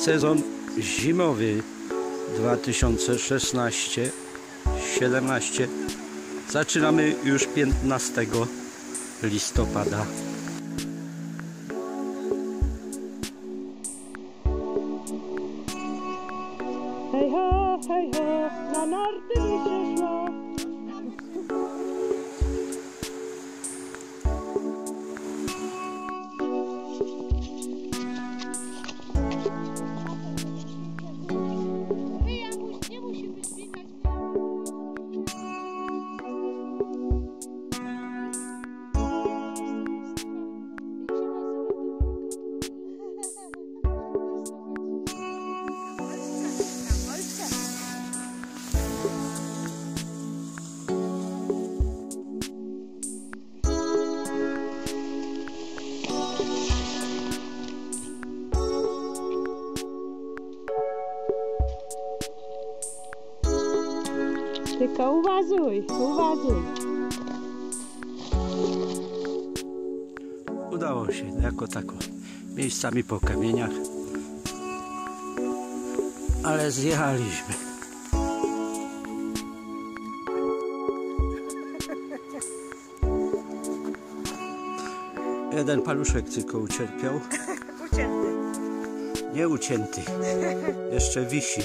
Sezon zimowy 2016-17 zaczynamy już 15 listopada. Hej ho, hej ho, na narty by się szło. Tylko uwazuj, uwazuj. Udało się jako tako. Miejscami po kamieniach. Ale zjechaliśmy. Jeden paluszek tylko ucierpiał. Ucięty. Nie ucięty. Jeszcze wisi.